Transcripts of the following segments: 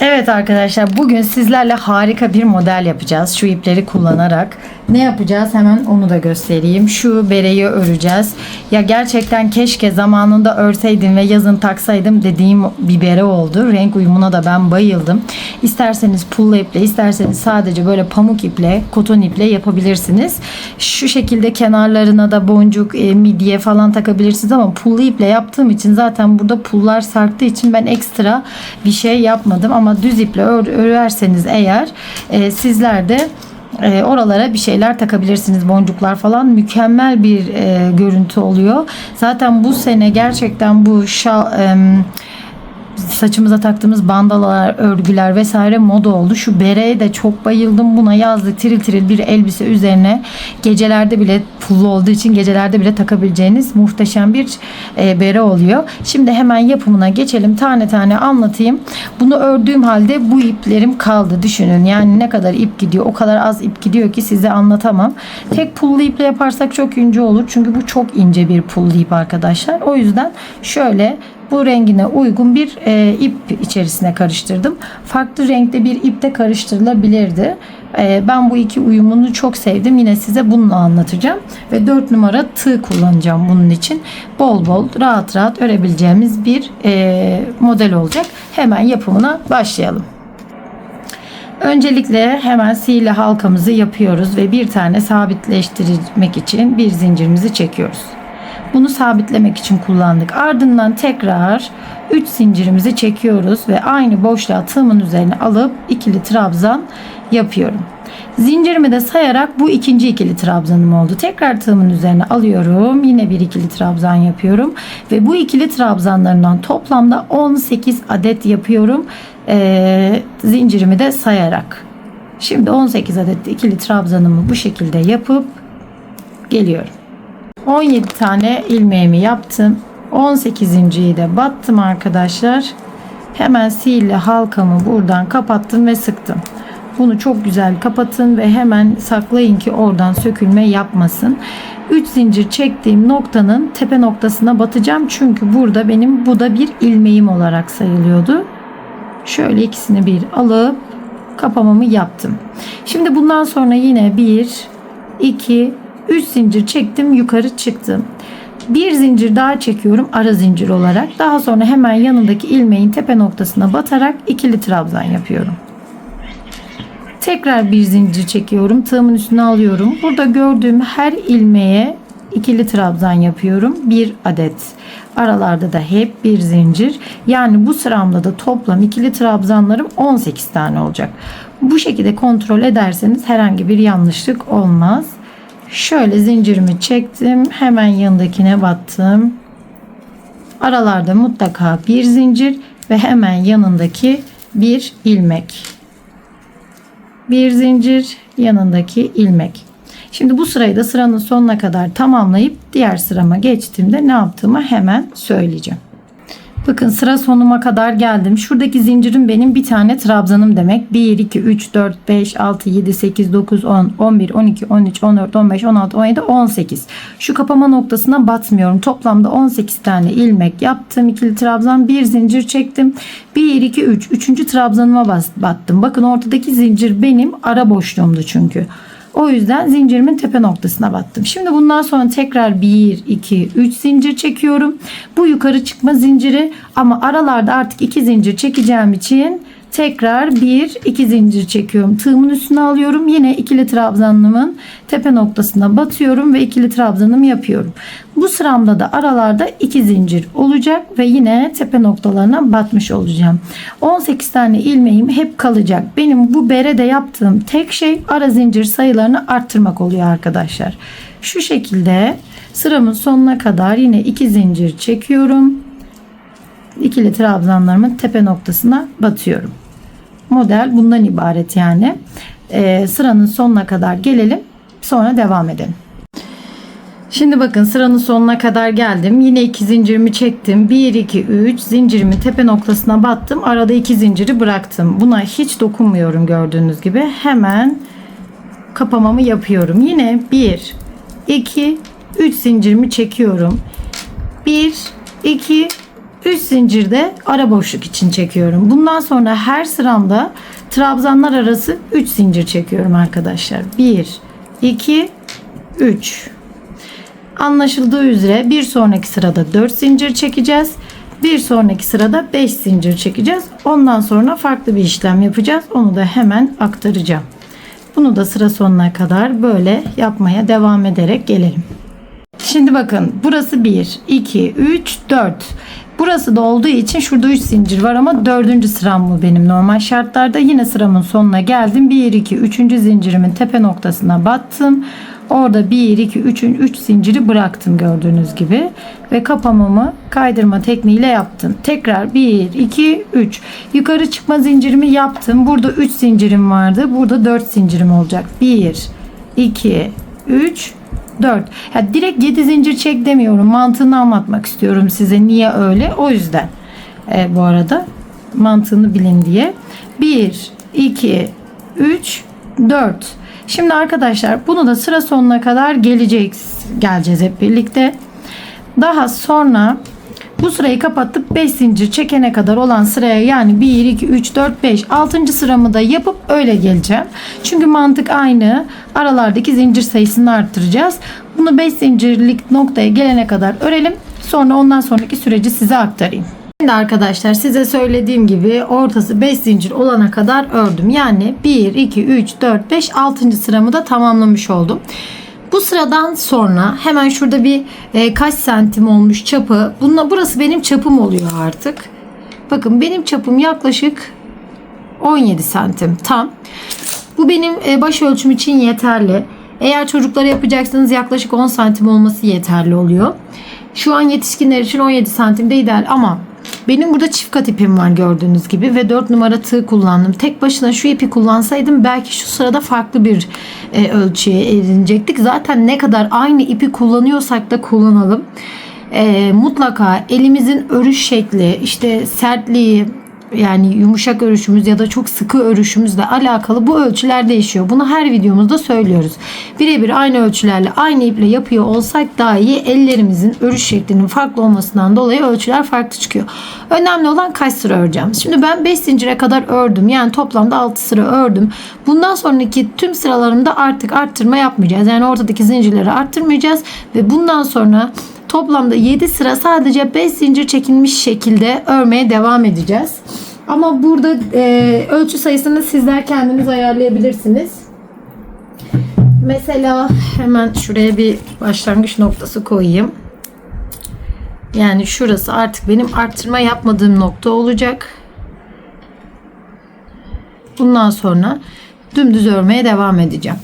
Evet arkadaşlar bugün sizlerle harika bir model yapacağız. Şu ipleri kullanarak. Ne yapacağız hemen onu da göstereyim. Şu bereyi öreceğiz. Ya gerçekten keşke zamanında örseydim ve yazın taksaydım dediğim bir bere oldu. Renk uyumuna da ben bayıldım. İsterseniz pullu iple isterseniz sadece böyle pamuk iple koton iple yapabilirsiniz. Şu şekilde kenarlarına da boncuk e, midye falan takabilirsiniz ama pullu iple yaptığım için zaten burada pullar sarktığı için ben ekstra bir şey yapmadım ama düz iple ör, örerseniz eğer e, sizler de e, oralara bir şeyler takabilirsiniz boncuklar falan. Mükemmel bir e, görüntü oluyor. Zaten bu sene gerçekten bu şal em, saçımıza taktığımız bandalalar, örgüler vesaire moda oldu. Şu bereye de çok bayıldım. Buna yazlık tiril tiril bir elbise üzerine gecelerde bile pullu olduğu için gecelerde bile takabileceğiniz muhteşem bir e, bere oluyor. Şimdi hemen yapımına geçelim. Tane tane anlatayım. Bunu ördüğüm halde bu iplerim kaldı. Düşünün yani ne kadar ip gidiyor. O kadar az ip gidiyor ki size anlatamam. Tek pullu iple yaparsak çok ince olur. Çünkü bu çok ince bir pullu ip arkadaşlar. O yüzden şöyle bu rengine uygun bir e, ip içerisine karıştırdım. Farklı renkte bir ip de karıştırılabilirdi. E, ben bu iki uyumunu çok sevdim. Yine size bununla anlatacağım. Ve 4 numara tığ kullanacağım bunun için. Bol bol rahat rahat örebileceğimiz bir e, model olacak. Hemen yapımına başlayalım. Öncelikle hemen sihirli halkamızı yapıyoruz ve bir tane sabitleştirmek için bir zincirimizi çekiyoruz. Bunu sabitlemek için kullandık. Ardından tekrar 3 zincirimizi çekiyoruz ve aynı boşluğa tığımın üzerine alıp ikili trabzan yapıyorum. Zincirimi de sayarak bu ikinci ikili trabzanım oldu. Tekrar tığımın üzerine alıyorum. Yine bir ikili trabzan yapıyorum. Ve bu ikili trabzanlarından toplamda 18 adet yapıyorum. Ee, zincirimi de sayarak. Şimdi 18 adet ikili trabzanımı bu şekilde yapıp geliyorum. 17 tane ilmeğimi yaptım. 18.yi de battım arkadaşlar. Hemen sihirli halkamı buradan kapattım ve sıktım. Bunu çok güzel kapatın ve hemen saklayın ki oradan sökülme yapmasın. 3 zincir çektiğim noktanın tepe noktasına batacağım. Çünkü burada benim bu da bir ilmeğim olarak sayılıyordu. Şöyle ikisini bir alıp kapamamı yaptım. Şimdi bundan sonra yine 1 2 3 zincir çektim yukarı çıktım. Bir zincir daha çekiyorum ara zincir olarak. Daha sonra hemen yanındaki ilmeğin tepe noktasına batarak ikili trabzan yapıyorum. Tekrar bir zincir çekiyorum. Tığımın üstüne alıyorum. Burada gördüğüm her ilmeğe ikili trabzan yapıyorum. Bir adet. Aralarda da hep bir zincir. Yani bu sıramda da toplam ikili trabzanlarım 18 tane olacak. Bu şekilde kontrol ederseniz herhangi bir yanlışlık olmaz. Şöyle zincirimi çektim. Hemen yanındakine battım. Aralarda mutlaka bir zincir ve hemen yanındaki bir ilmek. Bir zincir yanındaki ilmek. Şimdi bu sırayı da sıranın sonuna kadar tamamlayıp diğer sırama geçtiğimde ne yaptığımı hemen söyleyeceğim. Bakın sıra sonuma kadar geldim. Şuradaki zincirim benim bir tane trabzanım demek. 1, 2, 3, 4, 5, 6, 7, 8, 9, 10, 11, 12, 13, 14, 15, 16, 17, 18. Şu kapama noktasına batmıyorum. Toplamda 18 tane ilmek yaptım. İkili trabzan bir zincir çektim. 1, 2, 3. Üçüncü trabzanıma battım. Bakın ortadaki zincir benim ara boşluğumdu çünkü. O yüzden zincirimin tepe noktasına battım. Şimdi bundan sonra tekrar 1, 2, 3 zincir çekiyorum. Bu yukarı çıkma zinciri ama aralarda artık 2 zincir çekeceğim için tekrar 1, 2 zincir çekiyorum. Tığımın üstüne alıyorum. Yine ikili trabzanımın tepe noktasına batıyorum ve ikili trabzanımı yapıyorum. Bu sıramda da aralarda 2 zincir olacak ve yine tepe noktalarına batmış olacağım. 18 tane ilmeğim hep kalacak. Benim bu berede yaptığım tek şey ara zincir sayılarını arttırmak oluyor arkadaşlar. Şu şekilde sıramın sonuna kadar yine 2 zincir çekiyorum. İkili trabzanlarımın tepe noktasına batıyorum. Model bundan ibaret yani. Ee, sıranın sonuna kadar gelelim. Sonra devam edelim. Şimdi bakın sıranın sonuna kadar geldim. Yine iki zincirimi çektim. 1 2 3 zincirimi tepe noktasına battım. Arada iki zinciri bıraktım. Buna hiç dokunmuyorum gördüğünüz gibi. Hemen kapamamı yapıyorum. Yine 1 2 3 zincirimi çekiyorum. 1 2 3 zincirde ara boşluk için çekiyorum. Bundan sonra her sıramda trabzanlar arası 3 zincir çekiyorum arkadaşlar. 1 2 3 Anlaşıldığı üzere bir sonraki sırada 4 zincir çekeceğiz. Bir sonraki sırada 5 zincir çekeceğiz. Ondan sonra farklı bir işlem yapacağız. Onu da hemen aktaracağım. Bunu da sıra sonuna kadar böyle yapmaya devam ederek gelelim. Şimdi bakın burası 1, 2, 3, 4. Burası da olduğu için şurada 3 zincir var ama 4. sıram bu benim normal şartlarda. Yine sıramın sonuna geldim. 1, 2, 3. zincirimin tepe noktasına battım. Orada 1, 2, 3. 3 zinciri bıraktım gördüğünüz gibi. Ve kapamamı kaydırma tekniğiyle yaptım. Tekrar 1, 2, 3. Yukarı çıkma zincirimi yaptım. Burada 3 zincirim vardı. Burada 4 zincirim olacak. 1, 2, 3, 4. Ya direkt 7 zincir çek demiyorum. Mantığını anlatmak istiyorum size. Niye öyle? O yüzden. E, bu arada mantığını bilin diye. 1, 2, 3, 4. Şimdi arkadaşlar bunu da sıra sonuna kadar geleceğiz. Geleceğiz hep birlikte. Daha sonra bu sırayı kapattık 5 zincir çekene kadar olan sıraya yani 1, 2, 3, 4, 5 6. sıramı da yapıp öyle geleceğim. Çünkü mantık aynı. Aralardaki zincir sayısını arttıracağız. Bunu 5 zincirlik noktaya gelene kadar örelim. Sonra ondan sonraki süreci size aktarayım. Şimdi arkadaşlar size söylediğim gibi ortası 5 zincir olana kadar ördüm. Yani 1, 2, 3, 4, 5, 6. sıramı da tamamlamış oldum. Bu sıradan sonra hemen şurada bir e, kaç santim olmuş çapı. Bununla burası benim çapım oluyor artık. Bakın benim çapım yaklaşık 17 santim tam. Bu benim e, baş ölçüm için yeterli. Eğer çocuklara yapacaksanız yaklaşık 10 santim olması yeterli oluyor. Şu an yetişkinler için 17 santim de ideal ama benim burada çift kat ipim var gördüğünüz gibi ve 4 numara tığ kullandım. Tek başına şu ipi kullansaydım belki şu sırada farklı bir e, ölçüye edinecektik. Zaten ne kadar aynı ipi kullanıyorsak da kullanalım. E, mutlaka elimizin örüş şekli, işte sertliği, yani yumuşak örüşümüz ya da çok sıkı örüşümüzle alakalı bu ölçüler değişiyor. Bunu her videomuzda söylüyoruz. Birebir aynı ölçülerle aynı iple yapıyor olsak daha iyi ellerimizin örüş şeklinin farklı olmasından dolayı ölçüler farklı çıkıyor. Önemli olan kaç sıra öreceğim. Şimdi ben 5 zincire kadar ördüm. Yani toplamda 6 sıra ördüm. Bundan sonraki tüm sıralarımda artık arttırma yapmayacağız. Yani ortadaki zincirleri arttırmayacağız ve bundan sonra Toplamda 7 sıra sadece 5 zincir çekilmiş şekilde örmeye devam edeceğiz. Ama burada e, ölçü sayısını sizler kendiniz ayarlayabilirsiniz. Mesela hemen şuraya bir başlangıç noktası koyayım. Yani şurası artık benim arttırma yapmadığım nokta olacak. Bundan sonra dümdüz örmeye devam edeceğim.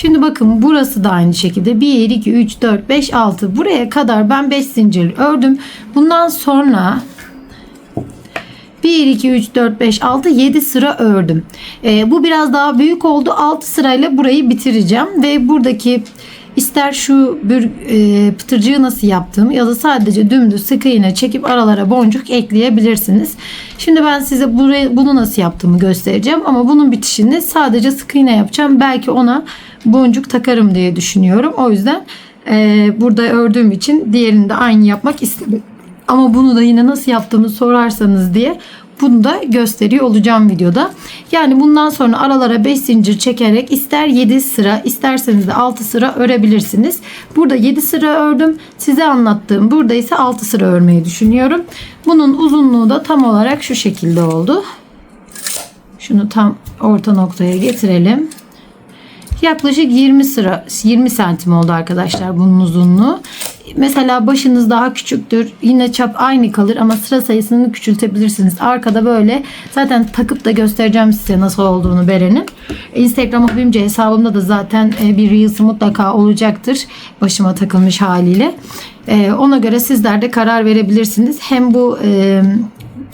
Şimdi bakın burası da aynı şekilde 1, 2, 3, 4, 5, 6 buraya kadar ben 5 zincir ördüm. Bundan sonra 1, 2, 3, 4, 5, 6, 7 sıra ördüm. Ee, bu biraz daha büyük oldu. 6 sırayla burayı bitireceğim. Ve buradaki ister şu bir e, pıtırcığı nasıl yaptığımı ya da sadece dümdüz sık iğne çekip aralara boncuk ekleyebilirsiniz. Şimdi ben size burayı, bunu nasıl yaptığımı göstereceğim. Ama bunun bitişini sadece sık iğne yapacağım. Belki ona boncuk takarım diye düşünüyorum. O yüzden e, burada ördüğüm için diğerini de aynı yapmak istedim. Ama bunu da yine nasıl yaptığımı sorarsanız diye bunu da gösteriyor olacağım videoda. Yani bundan sonra aralara 5 zincir çekerek ister 7 sıra isterseniz de 6 sıra örebilirsiniz. Burada 7 sıra ördüm. Size anlattığım burada ise 6 sıra örmeyi düşünüyorum. Bunun uzunluğu da tam olarak şu şekilde oldu. Şunu tam orta noktaya getirelim. Yaklaşık 20 sıra 20 santim oldu arkadaşlar bunun uzunluğu. Mesela başınız daha küçüktür. Yine çap aynı kalır ama sıra sayısını küçültebilirsiniz. Arkada böyle zaten takıp da göstereceğim size nasıl olduğunu berenin. Instagram hobimce hesabımda da zaten e, bir reels mutlaka olacaktır. Başıma takılmış haliyle. E, ona göre sizler de karar verebilirsiniz. Hem bu e,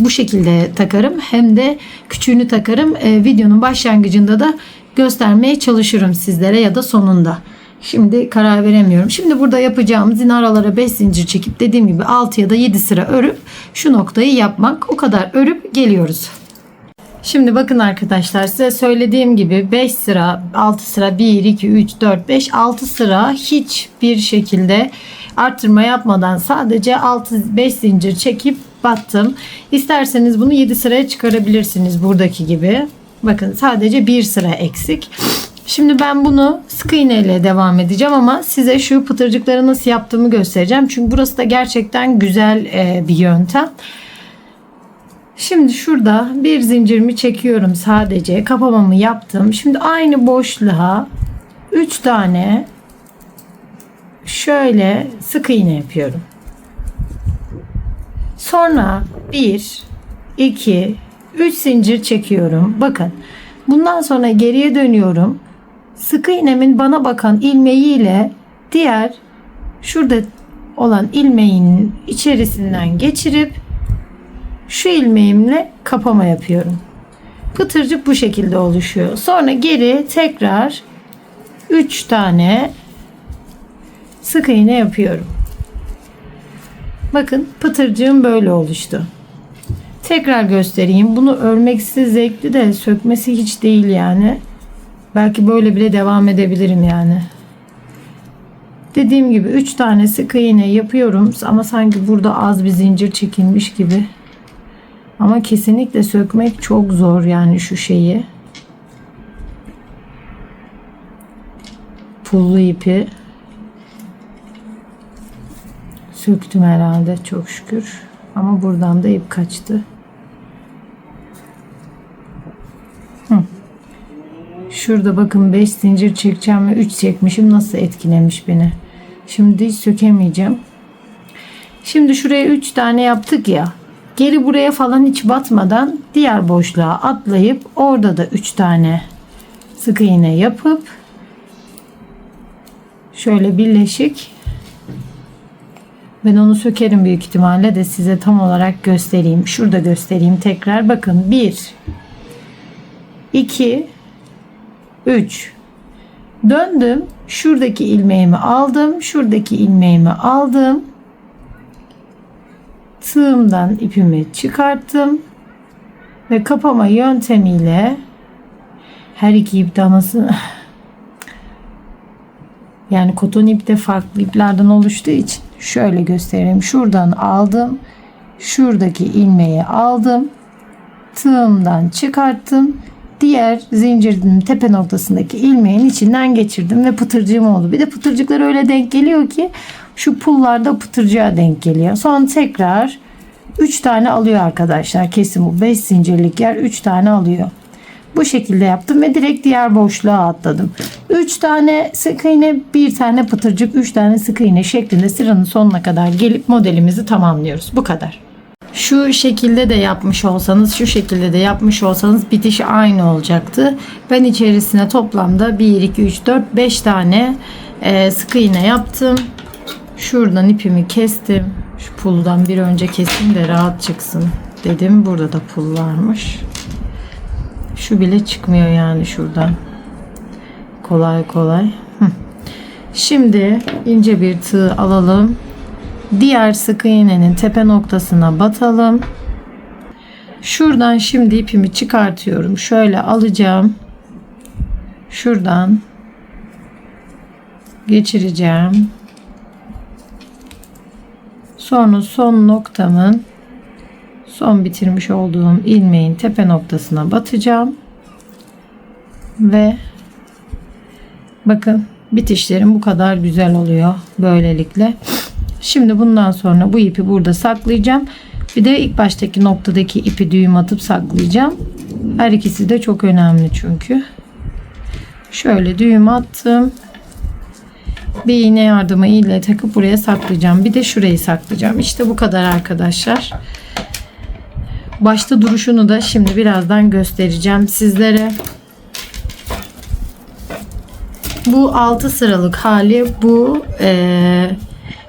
bu şekilde takarım hem de küçüğünü takarım. Videonun başlangıcında da göstermeye çalışırım sizlere ya da sonunda. Şimdi karar veremiyorum. Şimdi burada yapacağımız yine aralara 5 zincir çekip dediğim gibi 6 ya da 7 sıra örüp şu noktayı yapmak. O kadar örüp geliyoruz. Şimdi bakın arkadaşlar size söylediğim gibi 5 sıra 6 sıra 1 2 3 4 5 6 sıra hiçbir şekilde arttırma yapmadan sadece 6 5 zincir çekip battım. İsterseniz bunu 7 sıraya çıkarabilirsiniz buradaki gibi. Bakın sadece bir sıra eksik. Şimdi ben bunu sık iğne ile devam edeceğim ama size şu pıtırcıkları nasıl yaptığımı göstereceğim. Çünkü burası da gerçekten güzel e, bir yöntem. Şimdi şurada bir zincirimi çekiyorum sadece. Kapamamı yaptım. Şimdi aynı boşluğa 3 tane şöyle sık iğne yapıyorum. Sonra 1 2 3 zincir çekiyorum. Bakın. Bundan sonra geriye dönüyorum. Sık iğnemin bana bakan ilmeğiyle diğer şurada olan ilmeğin içerisinden geçirip şu ilmeğimle kapama yapıyorum. Pıtırcık bu şekilde oluşuyor. Sonra geri tekrar 3 tane sık iğne yapıyorum. Bakın pıtırcığım böyle oluştu. Tekrar göstereyim. Bunu örmek size zevkli de sökmesi hiç değil yani. Belki böyle bile devam edebilirim yani. Dediğim gibi 3 tane sık iğne yapıyorum ama sanki burada az bir zincir çekilmiş gibi. Ama kesinlikle sökmek çok zor yani şu şeyi. Pullu ipi söktüm herhalde çok şükür. Ama buradan da ip kaçtı. Şurada bakın 5 zincir çekeceğim ve 3 çekmişim. Nasıl etkilemiş beni. Şimdi sökemeyeceğim. Şimdi şuraya 3 tane yaptık ya. Geri buraya falan hiç batmadan diğer boşluğa atlayıp orada da 3 tane sık iğne yapıp şöyle birleşik ben onu sökerim büyük ihtimalle de size tam olarak göstereyim. Şurada göstereyim tekrar. Bakın 1 2 3 Döndüm. Şuradaki ilmeğimi aldım. Şuradaki ilmeğimi aldım. Tığımdan ipimi çıkarttım. Ve kapama yöntemiyle her iki ip danası yani koton ip de farklı iplerden oluştuğu için şöyle göstereyim. Şuradan aldım. Şuradaki ilmeği aldım. Tığımdan çıkarttım. Diğer zincirin tepe noktasındaki ilmeğin içinden geçirdim ve pıtırcığım oldu. Bir de pıtırcıklar öyle denk geliyor ki şu pullarda pıtırcığa denk geliyor. Sonra tekrar 3 tane alıyor arkadaşlar. Kesin bu 5 zincirlik yer 3 tane alıyor. Bu şekilde yaptım ve direkt diğer boşluğa atladım. 3 tane sık iğne, bir tane pıtırcık, 3 tane sık iğne şeklinde sıranın sonuna kadar gelip modelimizi tamamlıyoruz. Bu kadar. Şu şekilde de yapmış olsanız, şu şekilde de yapmış olsanız bitişi aynı olacaktı. Ben içerisine toplamda 1, 2, 3, 4, 5 tane e, sık iğne yaptım. Şuradan ipimi kestim. Şu puldan bir önce kestim de rahat çıksın dedim. Burada da pul varmış. Şu bile çıkmıyor yani şuradan. Kolay kolay. Şimdi ince bir tığ alalım. Diğer sık iğnenin tepe noktasına batalım. Şuradan şimdi ipimi çıkartıyorum. Şöyle alacağım. Şuradan geçireceğim. Sonra son noktamın son bitirmiş olduğum ilmeğin tepe noktasına batacağım. Ve bakın bitişlerim bu kadar güzel oluyor böylelikle. Şimdi bundan sonra bu ipi burada saklayacağım. Bir de ilk baştaki noktadaki ipi düğüm atıp saklayacağım. Her ikisi de çok önemli çünkü. Şöyle düğüm attım. Bir iğne yardımı ile takıp buraya saklayacağım. Bir de şurayı saklayacağım. İşte bu kadar arkadaşlar. Başta duruşunu da şimdi birazdan göstereceğim sizlere. Bu 6 sıralık hali bu e,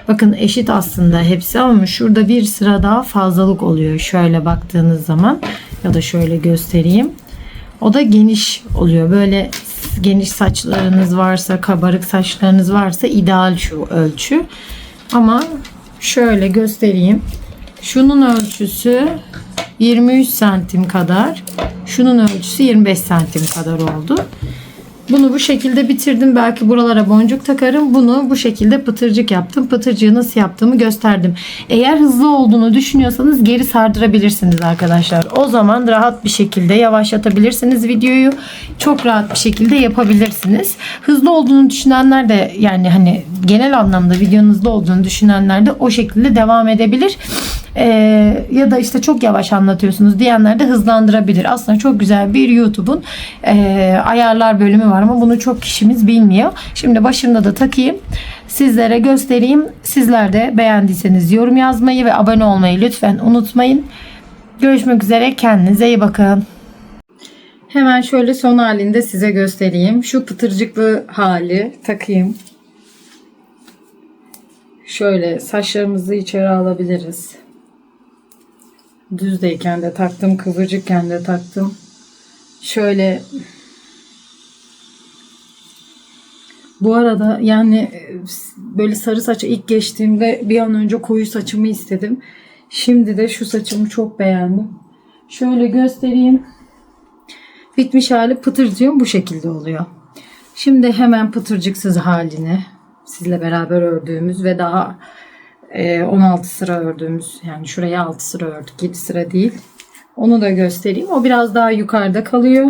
bakın eşit aslında hepsi ama şurada bir sıra daha fazlalık oluyor şöyle baktığınız zaman ya da şöyle göstereyim. O da geniş oluyor. Böyle geniş saçlarınız varsa, kabarık saçlarınız varsa ideal şu ölçü. Ama şöyle göstereyim. Şunun ölçüsü 23 santim kadar. Şunun ölçüsü 25 santim kadar oldu. Bunu bu şekilde bitirdim. Belki buralara boncuk takarım. Bunu bu şekilde pıtırcık yaptım. Pıtırcığı nasıl yaptığımı gösterdim. Eğer hızlı olduğunu düşünüyorsanız geri sardırabilirsiniz arkadaşlar. O zaman rahat bir şekilde yavaşlatabilirsiniz videoyu. Çok rahat bir şekilde yapabilirsiniz. Hızlı olduğunu düşünenler de yani hani genel anlamda videonun hızlı olduğunu düşünenler de o şekilde devam edebilir. Ee, ya da işte çok yavaş anlatıyorsunuz diyenler de hızlandırabilir. Aslında çok güzel bir YouTube'un e, ayarlar bölümü var ama bunu çok kişimiz bilmiyor. Şimdi başımda da takayım. Sizlere göstereyim. Sizler de beğendiyseniz yorum yazmayı ve abone olmayı lütfen unutmayın. Görüşmek üzere. Kendinize iyi bakın. Hemen şöyle son halinde size göstereyim. Şu pıtırcıklı hali takayım. Şöyle saçlarımızı içeri alabiliriz. Düzdeyken de taktım, kıvırcıkken de taktım. Şöyle bu arada yani e, böyle sarı saça ilk geçtiğimde bir an önce koyu saçımı istedim. Şimdi de şu saçımı çok beğendim. Şöyle göstereyim. Bitmiş hali pıtırcığım bu şekilde oluyor. Şimdi hemen pıtırcıksız halini sizle beraber ördüğümüz ve daha e, 16 sıra ördüğümüz yani şuraya 6 sıra ördük 7 sıra değil. Onu da göstereyim. O biraz daha yukarıda kalıyor.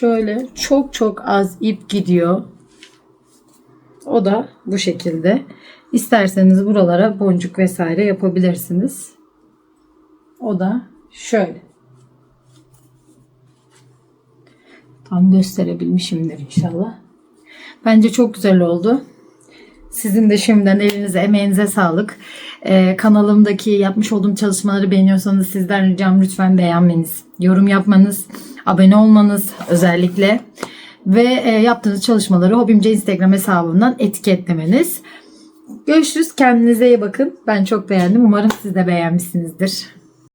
Şöyle çok çok az ip gidiyor. O da bu şekilde. İsterseniz buralara boncuk vesaire yapabilirsiniz. O da şöyle. Tam gösterebilmişimdir inşallah. Bence çok güzel oldu. Sizin de şimdiden elinize emeğinize sağlık. Ee, kanalımdaki yapmış olduğum çalışmaları beğeniyorsanız sizden ricam lütfen beğenmeniz, yorum yapmanız, abone olmanız özellikle ve e, yaptığınız çalışmaları Hobimce Instagram hesabından etiketlemeniz. Görüşürüz. Kendinize iyi bakın. Ben çok beğendim. Umarım siz de beğenmişsinizdir.